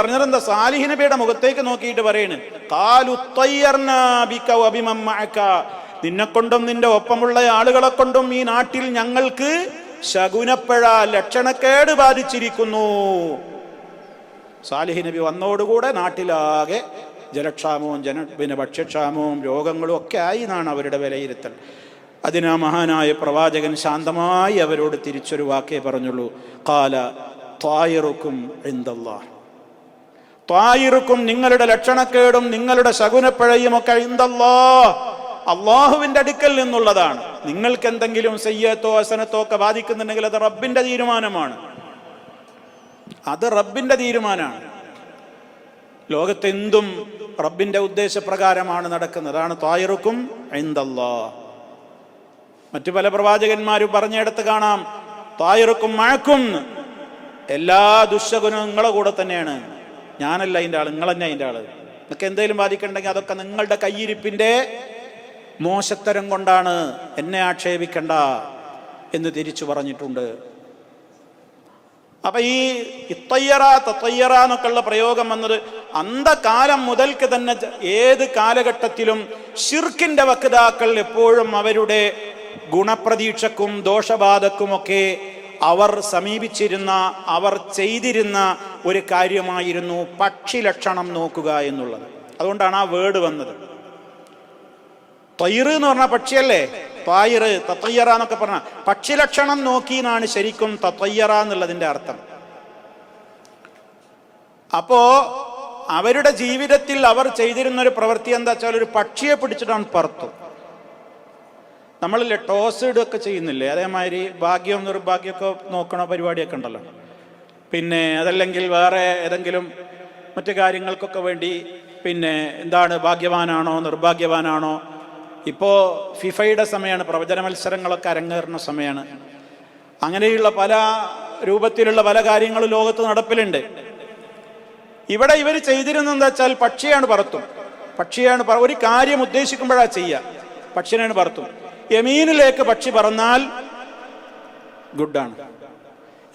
പറഞ്ഞതെന്താ? Salih നബിയുടെ മുഖത്തേക്ക് നോക്കിയിട്ട് പറയണ്. നിന്നെ കൊണ്ടും നിന്റെ ഒപ്പമുള്ള ആളുകളെ കൊണ്ടും ഈ നാട്ടിൽ ഞങ്ങൾക്ക് ശകുനപ്പഴ ലക്ഷണക്കേട് ബാധിച്ചിരിക്കുന്നു. സാലിഹ് നബി വന്നോടുകൂടെ നാട്ടിലാകെ ജലക്ഷാമവും ജന പിന്നെ ഭക്ഷ്യക്ഷാമവും രോഗങ്ങളും ഒക്കെ ആയി എന്നാണ് അവരുടെ വിലയിരുത്തൽ. അതിനാ മഹാനായ പ്രവാചകൻ ശാന്തമായി അവരോട് തിരിച്ചൊരു വാക്കേ പറഞ്ഞുള്ളൂ. കാല തായറുക്കും എന്തല്ലാ ത്വായിറുക്കും നിങ്ങളുടെ ലക്ഷണക്കേടും നിങ്ങളുടെ ശകുനപ്പഴയും ഒക്കെ എന്തല്ലാ അള്ളാഹുവിന്റെ അടുക്കൽ നിന്നുള്ളതാണ്. നിങ്ങൾക്ക് എന്തെങ്കിലും സയ്യത്തോ അസനത്തോ ഒക്കെ ബാധിക്കുന്നുണ്ടെങ്കിൽ അത് റബ്ബിന്റെ തീരുമാനമാണ്. അത് റബ്ബിന്റെ തീരുമാനമാണ്. ലോകത്തെന്തും റബ്ബിന്റെ ഉദ്ദേശപ്രകാരമാണ് നടക്കുന്നത്. അതാണ് തായിറുക്കും എന്തല്ലാ മറ്റു പല പ്രവാചകന്മാരും പറഞ്ഞിടത്ത് കാണാം. തായിറുക്കും മഴക്കും. എല്ലാ ദുശഗുണവും നിങ്ങളെ കൂടെ തന്നെയാണ്. ഞാനല്ല അതിന്റെ ആൾ നിങ്ങൾ തന്നെ അതിന്റെ ആൾ നിങ്ങൾക്ക് എന്തെങ്കിലും ബാധിക്കണ്ടെങ്കിൽ അതൊക്കെ നിങ്ങളുടെ കയ്യിരിപ്പിന്റെ മോശത്തരം കൊണ്ടാണ് എന്നെ ആക്ഷേപിക്കണ്ട എന്ന് തിരിച്ചു പറഞ്ഞിട്ടുണ്ട്. അപ്പൊ ഈ ഇത്തയ്യറ തത്തയ്യറ എന്നൊക്കെയുള്ള പ്രയോഗം വന്നത് അന്ധകാലം മുതൽക്ക് തന്നെ ഏത് കാലഘട്ടത്തിലും ഷിർക്കിന്റെ വക്താക്കൾ എപ്പോഴും അവരുടെ ഗുണപ്രതീക്ഷക്കും ദോഷബാധക്കുമൊക്കെ അവർ സമീപിച്ചിരുന്ന അവർ ചെയ്തിരുന്ന ഒരു കാര്യമായിരുന്നു പക്ഷി ലക്ഷണം നോക്കുക എന്നുള്ളത്. അതുകൊണ്ടാണ് ആ വേർഡ് വന്നത്. തൈറ് എന്ന് പറഞ്ഞ പക്ഷിയല്ലേ? തായിറ് തത്തയ്യറ എന്നൊക്കെ പറഞ്ഞ. പക്ഷി ലക്ഷണം നോക്കി എന്നാണ് ശരിക്കും തത്തയ്യറ എന്നുള്ളതിന്റെ അർത്ഥം. അപ്പോ അവരുടെ ജീവിതത്തിൽ അവർ ചെയ്തിരുന്ന ഒരു പ്രവൃത്തി എന്താ വെച്ചാൽ ഒരു പക്ഷിയെ പിടിച്ചിട്ടാണ് പറത്തു നമ്മളില്ലേ ടോസ് ഇടുകയൊക്കെ ചെയ്യുന്നില്ലേ? അതേമാതിരി ഭാഗ്യവും നിർഭാഗ്യമൊക്കെ നോക്കണ പരിപാടിയൊക്കെ ഉണ്ടല്ലോ. പിന്നെ അതല്ലെങ്കിൽ വേറെ ഏതെങ്കിലും മറ്റു കാര്യങ്ങൾക്കൊക്കെ വേണ്ടി പിന്നെ എന്താണ് ഭാഗ്യവാനാണോ നിർഭാഗ്യവാനാണോ? ഇപ്പോൾ ഫിഫയുടെ സമയമാണ് പ്രവചന മത്സരങ്ങളൊക്കെ അരങ്ങേറുന്ന സമയമാണ് അങ്ങനെയുള്ള പല രൂപത്തിലുള്ള പല കാര്യങ്ങളും ലോകത്ത് നടപ്പിലുണ്ട്. ഇവിടെ ഇവർ ചെയ്തിരുന്നത് എന്താ വെച്ചാൽ പക്ഷിയാണ് പറത്തും. പക്ഷിയാണ് ഒരു കാര്യം ഉദ്ദേശിക്കുമ്പോഴാണ് ചെയ്യുക. പക്ഷിനാണ് പറത്തും. യമീനിലേക്ക് പക്ഷി പറന്നാൽ ഗുഡാണ്.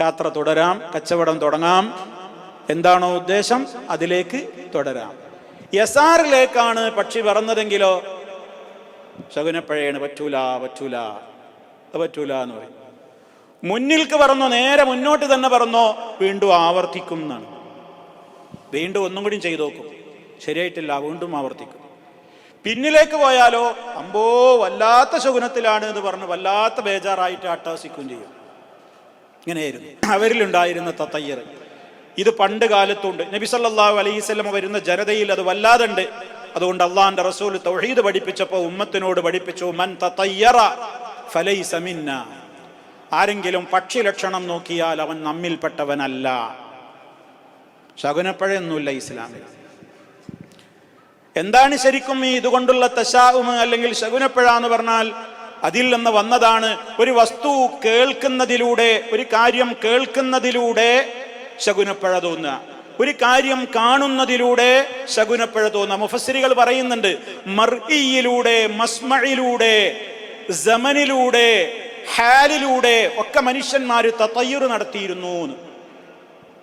യാത്ര തുടരാം കച്ചവടം തുടങ്ങാം. എന്താണോ ഉദ്ദേശം? അതിലേക്ക് തുടരാം. യസാറിലേക്കാണ് പക്ഷി പറന്നതെങ്കിലോ? ശകുനപ്പഴയാണ് പറ്റൂല പറ്റൂല പറ്റൂല എന്ന് പറയും. മുന്നിൽക്ക് പറന്നോ നേരെ മുന്നോട്ട് തന്നെ പറന്നോ വീണ്ടും ആവർത്തിക്കും എന്നാണ്. വീണ്ടും ഒന്നും കൂടി ചെയ്തു നോക്കും. ശരിയായിട്ടില്ല വീണ്ടും ആവർത്തിക്കും. പിന്നിലേക്ക് പോയാലോ അമ്പോ വല്ലാത്ത ശകുനത്തിലാണ് എന്ന് പറഞ്ഞ് വല്ലാത്ത ബേജാറായിട്ട് അട്ടാസിക്കുകയും ചെയ്യും. ഇങ്ങനെയായിരുന്നു. അവരിലുണ്ടായിരുന്ന തത്തയ്യർ. ഇത് പണ്ട് കാലത്തുണ്ട്. നബി സല്ലല്ലാഹു അലൈഹി വസല്ലം വരുന്ന ജനതയിൽ അത് വല്ലാതുണ്ട്. അതുകൊണ്ട് അള്ളാഹാന്റെ റസൂൽ തൗഹീദ് പഠിപ്പിച്ചപ്പോൾ ഉമ്മത്തിനോട് പഠിപ്പിച്ചു മൻ തത്തയ്യറ ഫലൈ സമിന്ന ആരെങ്കിലും പക്ഷി ലക്ഷണം നോക്കിയാൽ അവൻ നമ്മിൽപ്പെട്ടവനല്ല. ശകുനപ്പഴയൊന്നുമില്ല ഇസ്ലാമിൽ. എന്താണ് ശരിക്കും ഈ ഇതുകൊണ്ടുള്ള തശാവുമ് അല്ലെങ്കിൽ ശകുനപ്പഴ എന്ന് പറഞ്ഞാൽ അതിൽ നിന്ന് വന്നതാണ്. ഒരു വസ്തു കേൾക്കുന്നതിലൂടെ ഒരു കാര്യം കേൾക്കുന്നതിലൂടെ ശകുനപ്പഴ തോന്നുക. ഒരു കാര്യം കാണുന്നതിലൂടെ ശകുനപ്പഴ തോന്നുക. മുഫസ്സിരികൾ പറയുന്നുണ്ട് മർഇയിലൂടെ മസ്മയിലൂടെ ജമനിലൂടെ ഹാലിലൂടെ ഒക്കെ മനുഷ്യന്മാര് തത്തയ്യുറ് നടത്തിയിരുന്നു എന്ന്.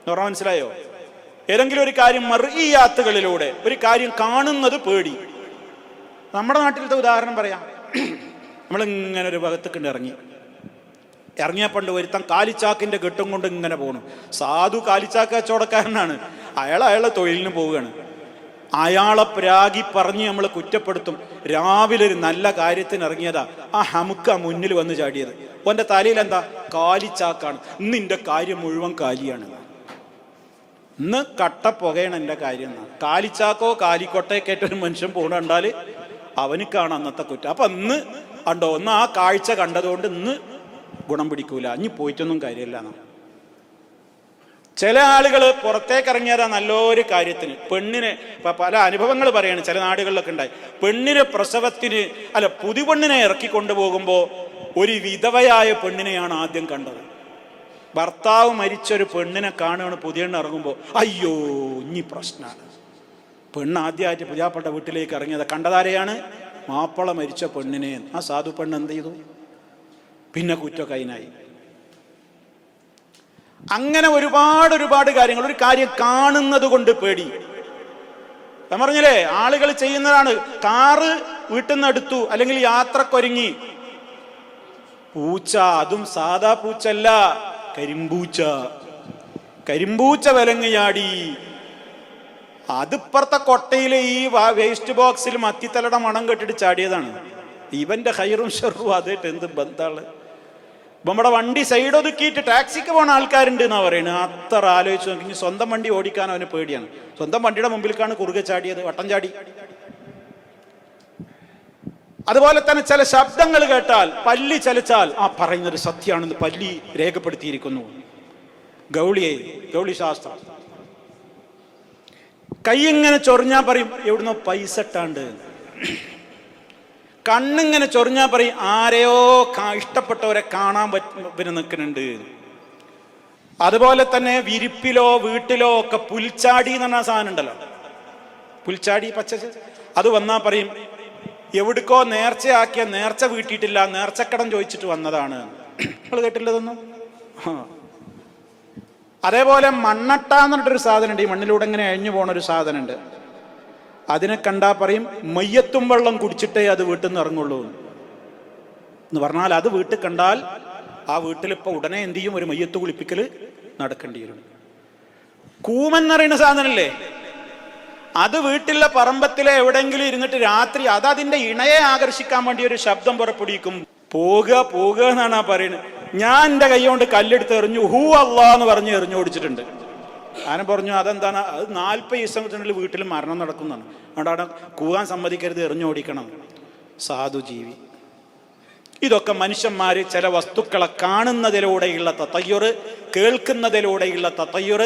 പറഞ്ഞാൽ മനസ്സിലായോ? ഏതെങ്കിലും ഒരു കാര്യം മറിയാത്തുകളിലൂടെ ഒരു കാര്യം കാണുന്നത് പേടി. നമ്മുടെ നാട്ടിലത്തെ ഉദാഹരണം പറയാം. നമ്മളിങ്ങനെ ഒരു ഭാഗത്തേക്ക് ഇറങ്ങി. ഇറങ്ങിയ പണ്ട് ഒരുത്തൻ കാലിച്ചാക്കിന്റെ കെട്ടും കൊണ്ട് ഇങ്ങനെ പോണു. സാധു കാലിച്ചാക്ക് കച്ചവടക്കാരനാണ്. അയാൾ അയാളെ തൊഴിലിന് പോവുകയാണ്. അയാളെ പ്രാഗി പറഞ്ഞ് നമ്മൾ കുറ്റപ്പെടുത്തും. രാവിലെ ഒരു നല്ല കാര്യത്തിന് ഇറങ്ങിയതാ. ആ ഹമുക്ക മുന്നിൽ വന്ന് ചാടിയത്. ഓന്റെ തലയിൽ എന്താ കാലിച്ചാക്കാണ്. ഇന്ന് കാര്യം മുഴുവൻ കാലിയാണ്. ഇന്ന് കട്ട പുകയാണ് എന്റെ കാര്യം എന്നാ. കാലിച്ചാക്കോ കാലിക്കൊട്ടയൊക്കെ ആയിട്ട് ഒരു മനുഷ്യൻ പോണ കണ്ടാൽ അവനിക്കാണ് അന്നത്തെ കുറ്റം. അപ്പൊ ഇന്ന് ഉണ്ടോ ഒന്ന് ആ കാഴ്ച കണ്ടതുകൊണ്ട് ഇന്ന് ഗുണം പിടിക്കൂല. ഇനി പോയിട്ടൊന്നും കാര്യമില്ല ചില ആളുകൾ പുറത്തേക്ക് ഇറങ്ങിയതാ നല്ലൊരു കാര്യത്തിന്. പെണ്ണിന് പല അനുഭവങ്ങൾ പറയാണ് ചില നാടുകളിലൊക്കെ ഉണ്ടായി. പെണ്ണിന് പ്രസവത്തിന് അല്ല പുതുപെണ്ണിനെ ഇറക്കി കൊണ്ടുപോകുമ്പോൾ ഒരു വിധവയായ പെണ്ണിനെയാണ് ആദ്യം കണ്ടത്. ഭർത്താവ് മരിച്ചൊരു പെണ്ണിനെ കാണുകയാണ് പുതിയ ഇറങ്ങുമ്പോൾ അയ്യോ ഇനി പ്രശ്നമാണ് പെണ്ണ് ആദ്യമായിട്ട് പുതിയാപ്പെട്ട വീട്ടിലേക്ക് ഇറങ്ങിയത് കണ്ടതാരെയാണ്? മാപ്പള മരിച്ച പെണ്ണിനെ. ആ സാധു പെണ്ണ് എന്ത് ചെയ്തു? പിന്നെ കുറ്റക്കൈനായി അങ്ങനെ ഒരുപാട് ഒരുപാട് കാര്യങ്ങൾ ഒരു കാര്യം കാണുന്നത് കൊണ്ട് പേടി. ഞാൻ പറഞ്ഞില്ലേ ആളുകൾ ചെയ്യുന്നതാണ്. കാറ് വീട്ടിൽ നിന്ന് എടുത്തു അല്ലെങ്കിൽ യാത്രക്കൊരുങ്ങി. പൂച്ച അതും സാധാ പൂച്ചല്ല കരിമ്പൂച്ച. കരിമ്പൂച്ച വിലങ്ങുചാടി അതിപ്പുറത്തെ കൊട്ടയിലെ ഈ വേസ്റ്റ് ബോക്സിൽ മത്തിത്തലയുടെ മണം കെട്ടിട്ട് ചാടിയതാണ്. ഇവന്റെ ഹൈറും ഷെറും അതായിട്ട് എന്ത് ബന്ധാൾ. നമ്മുടെ വണ്ടി സൈഡ് ഒതുക്കിയിട്ട് ടാക്സിക്ക് പോണ ആൾക്കാരുണ്ട് എന്നാ പറയുന്നത് അത്ര ആലോചിച്ച് നോക്കി. സ്വന്തം വണ്ടി ഓടിക്കാൻ അവന് പേടിയാണ്. സ്വന്തം വണ്ടിയുടെ മുമ്പിലേക്കാണ് കുറുകെ ചാടിയത്. വട്ടം ചാടി. അതുപോലെ തന്നെ ചില ശബ്ദങ്ങൾ കേട്ടാൽ പല്ലി ചലിച്ചാൽ ആ പറയുന്നത് സത്യമാണെന്ന് പല്ലി രേഖപ്പെടുത്തിയിരിക്കുന്നു. ഗൗളിയെ ഗൗളി ശാസ്ത്രം. കൈ ഇങ്ങനെ ചൊറിഞ്ഞാ പറയും എവിടുന്നോ പൈസ ഇട്ടാണ്ട്. കണ്ണിങ്ങനെ ചൊറിഞ്ഞാ പറയും ആരെയോ ഇഷ്ടപ്പെട്ടവരെ കാണാൻ പറ്റുന്ന നിൽക്കുന്നുണ്ട്. അതുപോലെ തന്നെ വിരിപ്പിലോ വീട്ടിലോ ഒക്കെ പുൽച്ചാടി എന്ന് പറഞ്ഞ സാധനം ഉണ്ടല്ലോ. പുൽച്ചാടി പച്ച അത് വന്നാ പറയും എവിടുക്കോ നേർച്ചയാക്കിയ നേർച്ച വീട്ടിയിട്ടില്ല നേർച്ചക്കടം ചോദിച്ചിട്ട് വന്നതാണ്. നിങ്ങൾ കേട്ടില്ലതൊന്നും. അതേപോലെ മണ്ണട്ട എന്ന് പറഞ്ഞിട്ടൊരു സാധനമുണ്ട് ഈ മണ്ണിലൂടെ ഇങ്ങനെ അഴിഞ്ഞു പോണ ഒരു സാധനമുണ്ട്. അതിനെ കണ്ടാ പറയും മയ്യത്തും വെള്ളം കുടിച്ചിട്ടേ അത് വീട്ടിൽ നിന്ന് ഇറങ്ങുള്ളൂ. എന്ന്. പറഞ്ഞാൽ അത് വീട്ടിൽ കണ്ടാൽ ആ വീട്ടിൽ ഇപ്പൊ ഉടനെ എന്ത് ചെയ്യും? ഒരു മയ്യത്ത് കുളിപ്പിക്കൽ നടക്കേണ്ടി വരും. കൂമെന്ന് പറയുന്ന സാധനല്ലേ അത് വീട്ടിലെ പറമ്പത്തിലെ എവിടെങ്കിലും ഇരുന്നിട്ട് രാത്രി അത് അതിന്റെ ഇണയെ ആകർഷിക്കാൻ വേണ്ടി ഒരു ശബ്ദം പുറപ്പെടുവിക്കും. പോകുക പോകുക എന്നാണ് ആ പറയുന്നത്. ഞാൻ എന്റെ കൈ കൊണ്ട് കല്ലെടുത്ത് എറിഞ്ഞു ഹൂ അള്ളാ എന്ന് പറഞ്ഞ് എറിഞ്ഞു ഓടിച്ചിട്ടുണ്ട്. ആരും പറഞ്ഞു അതെന്താണ്? അത് നാൽപ്പത് ദിവസത്തിനുള്ളിൽ വീട്ടിൽ മരണം നടക്കുന്നതാണ്. അതുകൊണ്ട് അവിടെ കൂവാൻ സമ്മതിക്കരുത് എറിഞ്ഞു ഓടിക്കണം. സാധു ജീവി. ഇതൊക്കെ മനുഷ്യന്മാര് ചില വസ്തുക്കളെ കാണുന്നതിലൂടെയുള്ള തത്തയ്യുറ് കേൾക്കുന്നതിലൂടെയുള്ള തത്തയ്യുറ്.